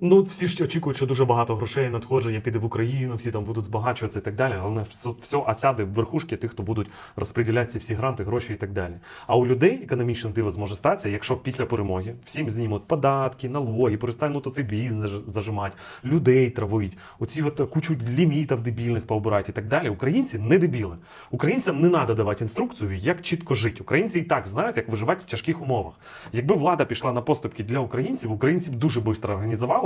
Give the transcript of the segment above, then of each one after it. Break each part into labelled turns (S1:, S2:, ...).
S1: Ну, всі ж очікують, що дуже багато грошей надходження піде в Україну, всі там будуть збагачуватися і так далі. Головне, все, все осяде в верхушки тих, хто будуть розподіляти всі гранти, гроші і так далі. А у людей економічне диво зможе статися, якщо після перемоги всім знімуть податки, налоги, перестануть оцей бізнес зажимати, людей травить, оці от кучу лімітів дебільних пообирати і так далі. Українці не дебіли. Українцям не треба давати інструкцію, як чітко жити. Українці і так знають, як виживати в тяжких умовах. Якби влада пішла на поступки для українців, українці б дуже швидко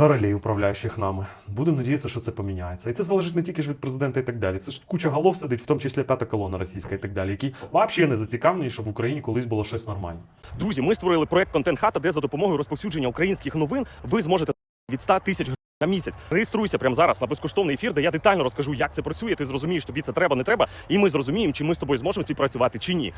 S1: королей, управляючих нами. Будемо надіятися, що це поміняється. І це залежить не тільки ж від президента і так далі. Це ж куча голов сидить, в тому числі п'ята колона російська і так далі, які взагалі не зацікавлені, щоб в Україні колись було щось нормальне.
S2: Друзі, ми створили проект Контент Хата, де за допомогою розповсюдження українських новин ви зможете від 100 тисяч гривень на місяць. Реєструйся прямо зараз на безкоштовний ефір, де я детально розкажу, як це працює. Ти зрозумієш, тобі це треба, не треба, і ми зрозуміємо, чи ми з тобою зможемо співпрацювати чи ні.